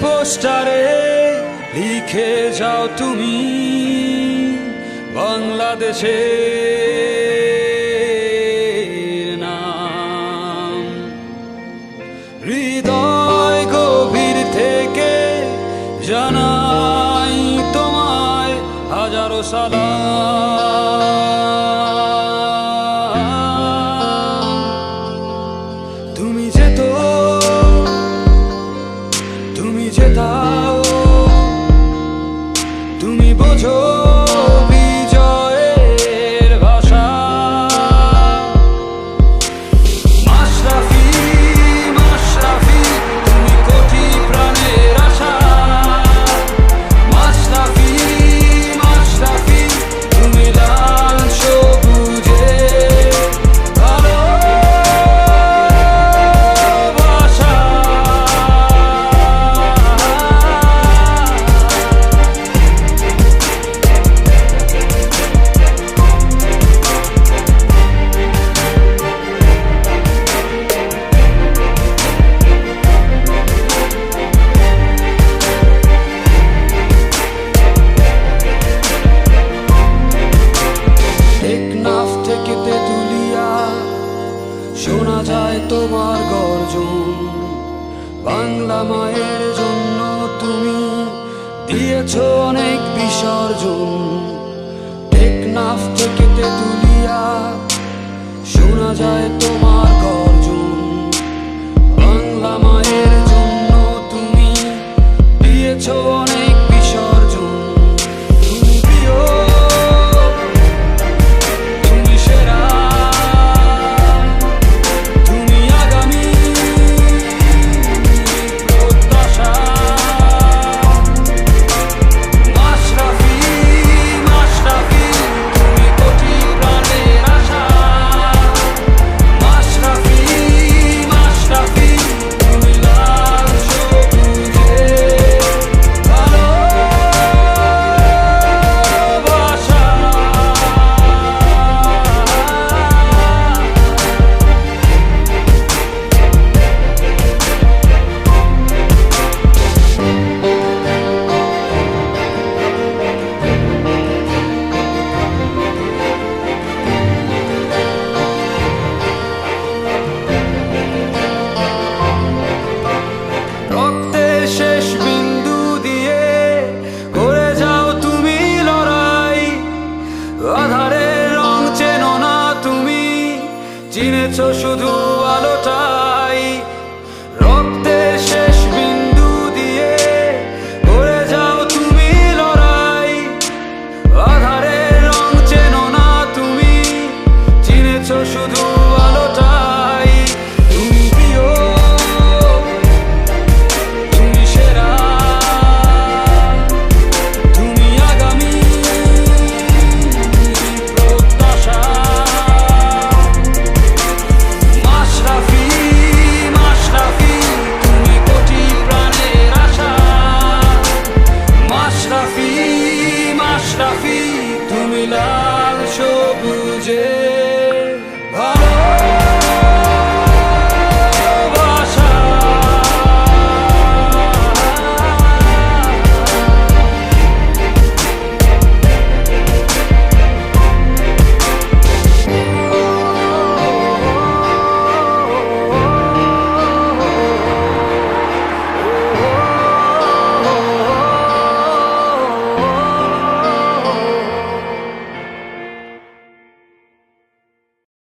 পোস্টারে লিখে যাও তুমি বাংলাদেশে হৃদয় গভীর থেকে জানাই তোমায় হাজারো তুমি যে তুমি শোনা যায় তোমার গর্জন। বাংলা মায়ের জন্য তুমি দিয়েছ অনেক বিসর্জন। টেকনাফ থেকে তুলিয়া শোনা যায় তোমার শুধু আলোটাই। changes